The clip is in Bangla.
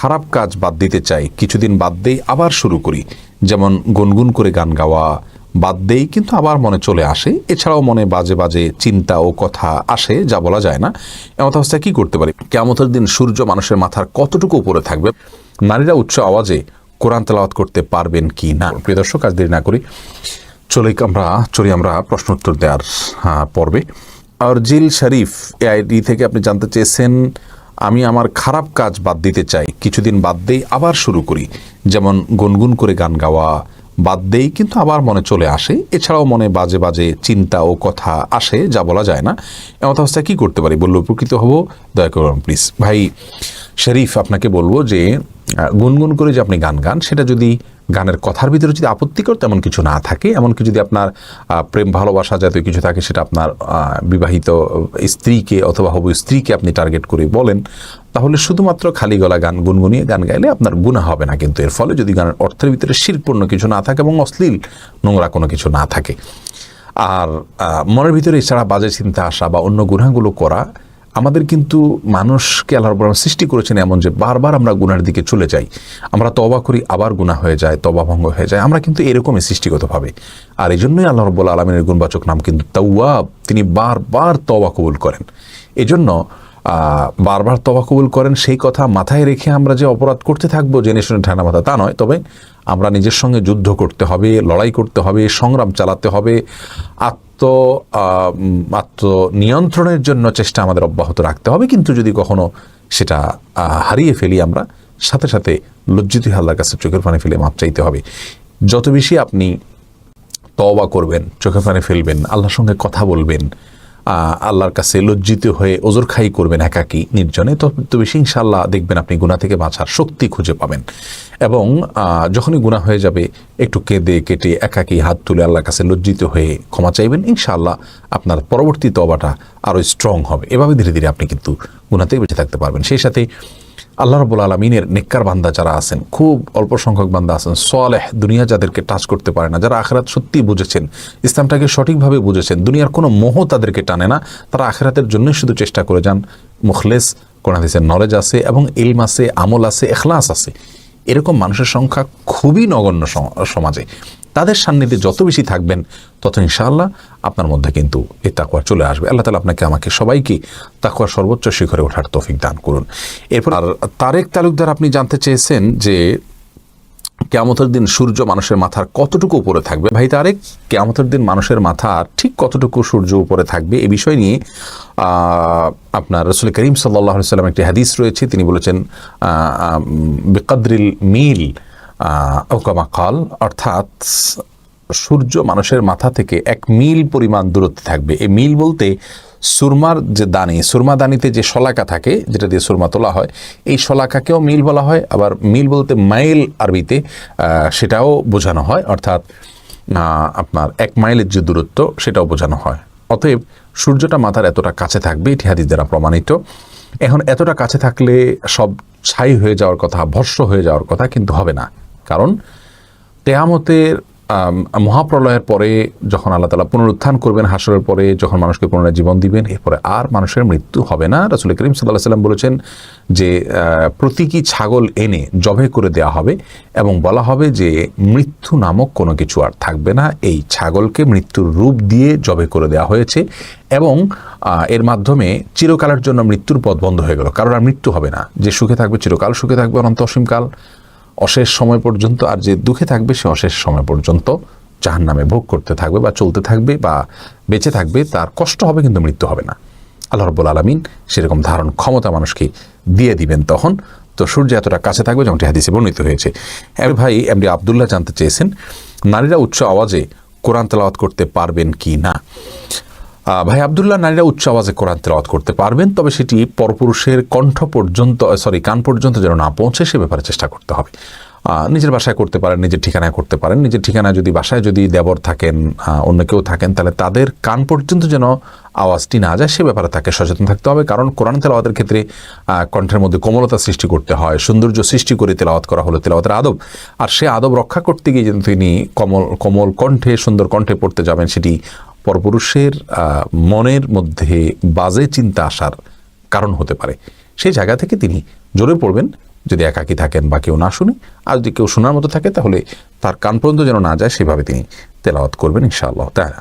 খারাপ কাজ বাদ দিতে চাই, কিছুদিন বাদ দেই আবার শুরু করি। যেমন গুনগুন করে গান গাওয়া, বাদ দেই কিন্তু আবার মনে চলে আসে। এছাড়াও মনে বাজে বাজে চিন্তা ও কথা আসে, যা বলা যায় না। এমত অবস্থায় কি করতে পারি? কেমতের দিন সূর্য মানুষের মাথার কতটুকু উপরে থাকবে? নারীরা উচ্চ আওয়াজে কোরআন তেলাওয়াত করতে পারবেন কি না? প্রিয় দর্শক কাজ দেরি না করি চলে আমরা, চলি আমরা প্রশ্ন উত্তর দেওয়ার পর্বে। আর জিল শরীফ, এআইডি থেকে আপনি জানতে চেয়েছেন আমি আমার খারাপ কাজ বাদ দিতে চাই। কিছুদিন বাদ দেই আবার শুরু করি। যেমন গুনগুন করে গান গাওয়া, বাদ দেই কিন্তু আবার মনে চলে আসে। এছাড়াও মনে বাজে বাজে চিন্তা ও কথা আসে, যা বলা যায় না। এমত অবস্থায় কি করতে পারি বললে উপকৃত হব? দয়া করুন প্লিজ ভাই, শরীফ, আপনাকে বলব যে গুনগুন করে যে আপনি গান গান, সেটা যদি গানের কথার ভিতরে যদি আপত্তিকর তেমন কিছু না থাকে, এমনকি যদি আপনার প্রেম ভালোবাসা জাতীয় কিছু থাকে সেটা আপনার বিবাহিত স্ত্রীকে অথবা হবু স্ত্রীকে আপনি টার্গেট করে বলেন, তাহলে শুধুমাত্র খালি গলা গান গুনগুনিয়ে গান গাইলে আপনার গুণা হবে না। কিন্তু এর ফলে যদি গানের অর্থের ভিতরে শিরপূর্ণ কিছু না থাকে এবং অশ্লীল নোংরা কোনো কিছু না থাকে। আর মনের ভিতরে এছাড়া বাজে চিন্তা আসা বা অন্য গুণাগুলো করা আমাদের কিন্তু মানুষকে আল্লাহ আলামিন সৃষ্টি করেছেন এমন যে বারবার আমরা গুনার দিকে চলে যাই। আমরা তবা করি, আবার গুণা হয়ে যায় তবা ভঙ্গ হয়ে যায়। আমরা কিন্তু এরকমই সৃষ্টিগতভাবে। আর এই জন্যই আল্লাহ রব্বুল আলমিনের গুণবাচক নাম কিন্তু তাওয়াব। তিনি বারবার তবা কবুল করেন। এজন্য বারবার তবা কবুল করেন, সেই কথা মাথায় রেখে আমরা যে অপরাধ করতে থাকব, জেনে শুনে ঠান্ডা মাথা, তা নয়। তবে আমরা নিজের সঙ্গে যুদ্ধ করতে হবে, লড়াই করতে হবে, সংগ্রাম চালাতে হবে। আত্ম আত্ম নিয়ন্ত্রণের জন্য চেষ্টা আমাদের অব্যাহত রাখতে হবে। কিন্তু যদি কখনো সেটা হারিয়ে ফেলি আমরা, সাথে সাথে লজ্জিত আল্লাহর কাছে চোখের পানি ফেলে মাপ চাইতে হবে। যত বেশি আপনি তওবা করবেন, চোখের পানি ফেলবেন, আল্লাহর সঙ্গে কথা বলবেন আল্লাহর কাছে লজ্জিত হয়ে ওজোর খাই করবেন একাকি, নির্জনে। তত বেশি ইনশাল্লাহ দেখবেন আপনি গুণা থেকে বাঁচার শক্তি খুঁজে পাবেন। এবং যখনই গুণা হয়ে যাবে, একটু কেঁদে কেটে একাকি হাত তুলে আল্লাহর কাছে লজ্জিত হয়ে ক্ষমা চাইবেন ইনশাল্লাহ আপনার পরবর্তী তবাটা আরও স্ট্রং হবে। এভাবে ধীরে ধীরে আপনি কিন্তু গুণা থেকে বেঁচে থাকতে পারবেন। সেই সাথে আল্লাহ রবুল আলমিনের নেককার বান্দা যারা আছেন, খুব অল্প সংখ্যক বান্দা আছেন সোয়ালেহ দুনিয়া যাদেরকে টাচ করতে পারে না, যারা আখেরাত সত্যি বুঝেছেন, ইসলামটাকে সঠিকভাবে বুঝেছেন, দুনিয়ার কোনো মোহ তাদেরকে টানে না, তারা আখেরাতের জন্যই শুধু চেষ্টা করে যান। মুখলেস, কোন হাদিসের নলেজ আছে এবং ইলম আছে, আমল আছে, এখলাস আছে। এরকম মানুষের সংখ্যা খুবই নগণ্য সমাজে। তাদের সান্নিধ্যে যত বেশি থাকবেন, তত ইনশাআল্লাহ আপনার মধ্যে কিন্তু এই তাকুয়া চলে আসবে। আল্লাহ তালা আপনাকে, আমাকে সবাইকে তাকুয়ার সর্বোচ্চ শিখরে ওঠার তৌফিক দান করুন। এরপর আর তারেক তালুকদার আপনি জানতে চেয়েছেন যে কেয়ামতের দিন সূর্য মানুষের মাথার কতটুকু উপরে থাকবে? ভাই তারেক, কেয়ামতের দিন মানুষের মাথা ঠিক কতটুকু সূর্য উপরে থাকবে? এ বিষয় নিয়ে আপনার রসুল করিম সাল্লাহ সাল্লাম একটি হাদিস রয়েছে। তিনি বলেছেন বেকাদ্রিল মিল ওকামা কাল, অর্থাৎ সূর্য মানুষের মাথা থেকে এক মিল পরিমাণ দূরত্বে থাকবে। এই মিল বলতে সুরমার যে দানি সুরমা দানিতে যে শলাকা থাকে যেটা দিয়ে সুরমা তোলা হয় এই শলাকাকেও মিল বলা হয়। আবার মিল বলতে মাইল আরবিতে সেটাও বোঝানো হয় অর্থাৎ আপনার এক মাইলের যে দূরত্ব সেটাও বোঝানো হয়। অতএব সূর্যটা মাথার এতটা কাছে থাকবে এটি হাদিস দ্বারা প্রমাণিত। এখন এতটা কাছে থাকলে সব ছাই হয়ে যাওয়ার কথা ভস্য হয়ে যাওয়ার কথা কিন্তু হবে না। কারণ কেয়ামতের আম, মহাপ্রলয়ের পরে যখন আল্লাহ তালা পুনরুত্থান করবেন হাসরের পরে, যখন মানুষকে পুনরায় জীবন দিবেন, এরপরে আর মানুষের মৃত্যু হবে না। রাসুল করিম সাল্লাহ সাল্লাম বলেছেন যে প্রতীকী ছাগল এনে জবে করে দেওয়া হবে এবং বলা হবে যে, মৃত্যু নামক কোনো কিছু আর থাকবে না। এই ছাগলকে মৃত্যুর রূপ দিয়ে জবে করে দেওয়া হয়েছে এবং এর মাধ্যমে চিরকালের জন্য মৃত্যুর পথ বন্ধ হয়ে গেল। কারণ আর মৃত্যু হবে না। যে সুখে থাকবে চিরকাল সুখে থাকবে, অনন্ত অসীমকাল। অশেষ সময় পর্যন্ত আর যে দুঃখে থাকবে, সে অশেষ সময় পর্যন্ত জাহান নামে ভোগ করতে থাকবে বা চলতে থাকবে বা বেঁচে থাকবে। তার কষ্ট হবে কিন্তু মৃত্যু হবে না। আল্লাহ রব্বুল আলমিন সেরকম ধারণ ক্ষমতা মানুষকে দিয়ে দিবেন তখন। তো সূর্য এতটা কাছে থাকবে যেমনটি হাদিসে বর্ণিত হয়েছে। এর ভাই এমডি আবদুল্লাহ জানতে চেয়েছেন, নারীরা উচ্চ আওয়াজে কোরআন তেলাওয়াত করতে পারবেন কি না? ভাই আবদুল্লাহ, নারীরা উচ্চ আওয়াজে কোরআন তেলাওয়াত করতে পারবেন, তবে সেটি পরপুরুষের কণ্ঠ পর্যন্ত সরি কান পর্যন্ত যেন না পৌঁছে, সে ব্যাপারে চেষ্টা করতে হবে। নিজের বাসায় করতে পারেন, নিজের ঠিকানায় করতে পারেন। নিজের ঠিকানায় যদি বাসায় যদি দেবর থাকেন অন্য কেউ থাকেন, তাহলে তাদের কান পর্যন্ত যেন আওয়াজটি না যায়, সে ব্যাপারে তাকে সচেতন থাকতে হবে। কারণ কোরআন তেলাওয়াতের ক্ষেত্রে কণ্ঠের মধ্যে কোমলতা সৃষ্টি করতে হয়, সৌন্দর্য সৃষ্টি করে তেলাওয়াত করা হলো তেলাওয়াতের আদব। আর সে আদব রক্ষা করতে গিয়ে যেন তিনি কমল, কোমল কণ্ঠে, সুন্দর কণ্ঠে পড়তে যাবেন, সেটি পরপুরুষের মনের মধ্যে বাজে চিন্তা আসার কারণ হতে পারে। সেই জায়গা থেকে তিনি জোরে পড়বেন, যদি একাকি থাকেন বা কেউ না শুনে। আর যদি কেউ শোনার মতো থাকে, তাহলে তার কান পর্যন্ত যেন না যায়, সেভাবে তিনি তেলাওয়াত করবেন ইনশাআল্লাহ তাহলে